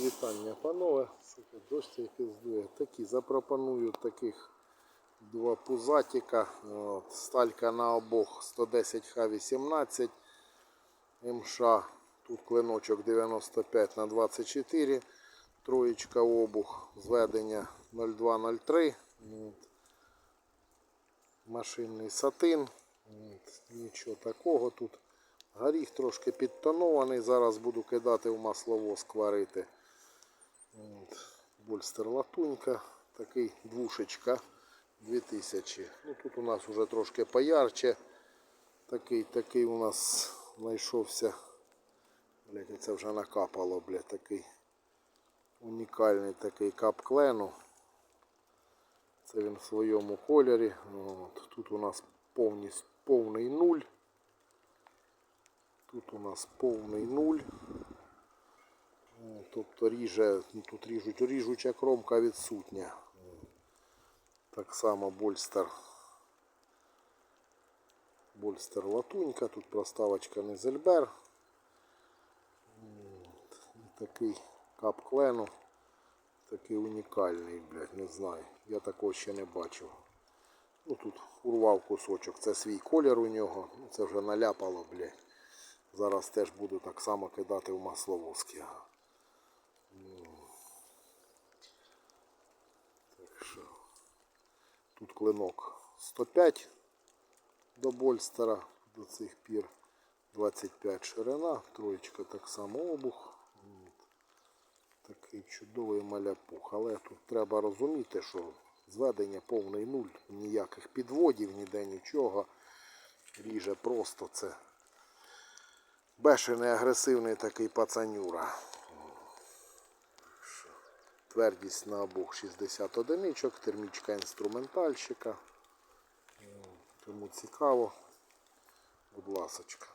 Вітання, панове. Дощ який здує. Такі запропоную таких два пузатика. От, сталька на обох 110 Х18 МШ. Тут клиночок 95 на 24. Троєчка обух. Зведення 0203. От. Машинний сатин. От. Нічого такого тут. Горіх трошки підтонований. Зараз буду кидати в масловоз варити. Больстер латунька. Такий двушечка 2000. Ну, тут у нас вже трошки поярче. Такий, такий у нас знайшовся. Блять, це вже накапало, блядь, такий унікальний такий кап клену. Це він в своєму кольорі. От. Тут у нас повністю повний нуль. Тут у нас повний нуль. Тобто ріже, ну, тут ріжуть, ріжуча кромка відсутня. Так само больстер. Больстер латунька, тут проставочка Незельбер. Такий кап клену. Такий унікальний, блядь, не знаю. Я такого ще не бачив. Ну тут урвав кусочок. Це свій колір у нього. Це вже наляпало, блядь. Зараз теж буду так само кидати в масловозки. Ну. Так що. Тут клинок 105 до больстера до цих пір. 25 ширина, троєчка так само обух. Такий чудовий маляпух. Але тут треба розуміти, що зведення повний нуль, ніяких підводів, ніде нічого. Ріже просто це бешений агресивний такий пацанюра. Твердість на обох 60 одиничок, термічка інструментальщика. Тому цікаво. Будь ласочка.